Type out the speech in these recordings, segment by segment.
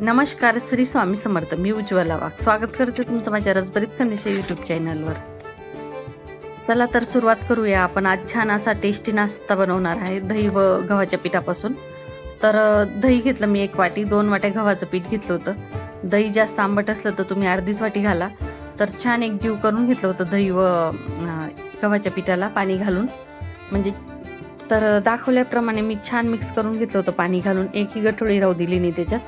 नमस्कार श्री स्वामी समर्थ. मी उज्ज्वला वाघ. स्वागत करते तुमचं माझ्या रसभरीत खानदेशी युट्यूब चॅनलवर चला तर सुरुवात करूया. आपण आज छान असा टेस्टी नाश्ता बनवणार आहे. दही व गव्हाच्या पिठापासून. तर दही घेतलं मी एक वाटी. दोन वाट्या गव्हाचं पीठ घेतलं होतं. दही जास्त आंबट असलं तर तुम्ही अर्धीच वाटी घाला. तर छान एक जीव करून घेतलं होतं दही व गव्हाच्या पिठाला पाणी घालून. म्हणजे तर दाखवल्याप्रमाणे मी छान मिक्स करून घेतलं होतं पाणी घालून. एकही गठोळी राहू दिली नाही त्याच्यात.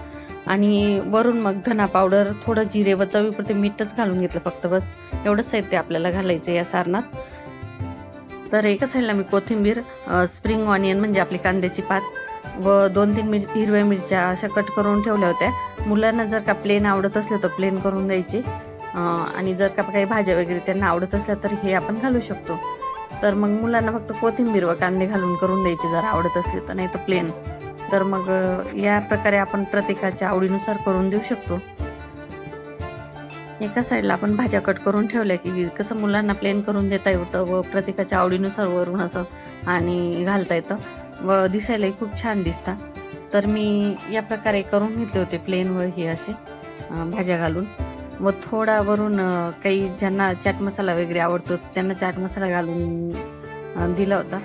आणि वरून मग धना पावडर थोडं जिरे व चवीपुरते मीठच घालून घेतलं फक्त बस. एवढंच साहित्य आपल्याला घालायचं या सारणात तर एका साईडला मी कोथिंबीर स्प्रिंग ऑनियन म्हणजे आपली कांद्याची पात व दोन तीन मिर हिरव्या मिरच्या अशा कट करून ठेवल्या होत्या. मुलांना जर का प्लेन आवडत असलं तर प्लेन करून द्यायची. आणि जर का काही भाज्या वगैरे त्यांना आवडत असल्या तर हे आपण घालू शकतो. तर मग मुलांना फक्त कोथिंबीर व कांदे घालून करून द्यायचे जर आवडत असले तर नाही तर प्लेन तर मग या प्रकारे आपण प्रत्येकाच्या आवडीनुसार करून देऊ शकतो. एका साईडला आपण भाज्या कट करून ठेवल्या की कसं मुलांना प्लेन करून देता येतं व प्रत्येकाच्या आवडीनुसार वरून असं आणि घालता येतं. व दिसायलाही खूप छान दिसतात तर मी या प्रकारे करून घेतले होते प्लेन व हे असे भाज्या घालून. व थोडा वरून काही ज्यांना चाट मसाला वगैरे आवडतो त्यांना चाट मसाला घालून दिला होता.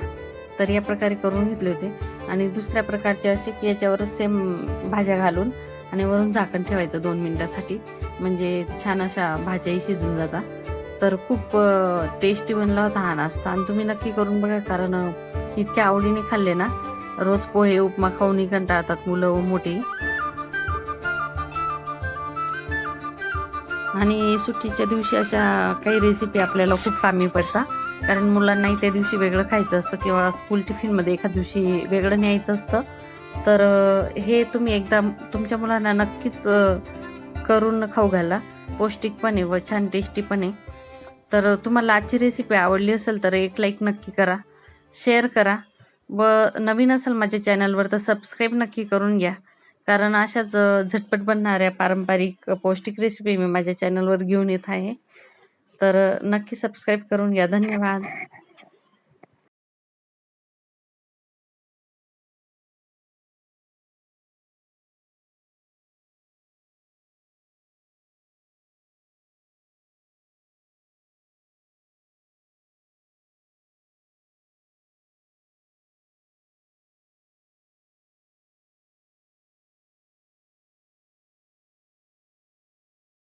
तर या प्रकारे करून घेतले होते. आणि दुसऱ्या प्रकारचे असे की याच्यावर सेम भाज्या घालून आणि वरून झाकण ठेवायचं दोन मिनिटासाठी. म्हणजे छान अशा भाज्याही शिजून जातात. तर खूप टेस्टी बनला होता हा नाश्ता. आणि तुम्ही नक्की करून बघा कारण इतक्या आवडीने खाल्ले ना रोज पोहे उपमा खाऊनही कंटाळतात मुलं मोठी. आणि सुट्टीच्या दिवशी अशा काही रेसिपी आपल्याला खूप कामी पडतात. कारण मुलांनाही त्या दिवशी वेगळं खायचं असतं किंवा स्कूल टिफिनमध्ये एखाद दिवशी वेगळं न्यायचं असतं. तर हे तुम्ही एकदा तुमच्या मुलांना नक्कीच करून खाऊ घाला. पौष्टिक पण आहे व छान टेस्टी पण आहे. तर तुम्हाला आजची रेसिपी आवडली असेल तर एक लाईक नक्की करा. शेअर करा. व नवीन असेल माझ्या चॅनलवर तर सबस्क्राईब नक्की करून घ्या. कारण अशाच झटपट बनणाऱ्या पारंपरिक पौष्टिक रेसिपी मी माझ्या चॅनलवर घेऊन येत आहे. तर नक्की सबस्क्राईब करून घ्या. धन्यवाद.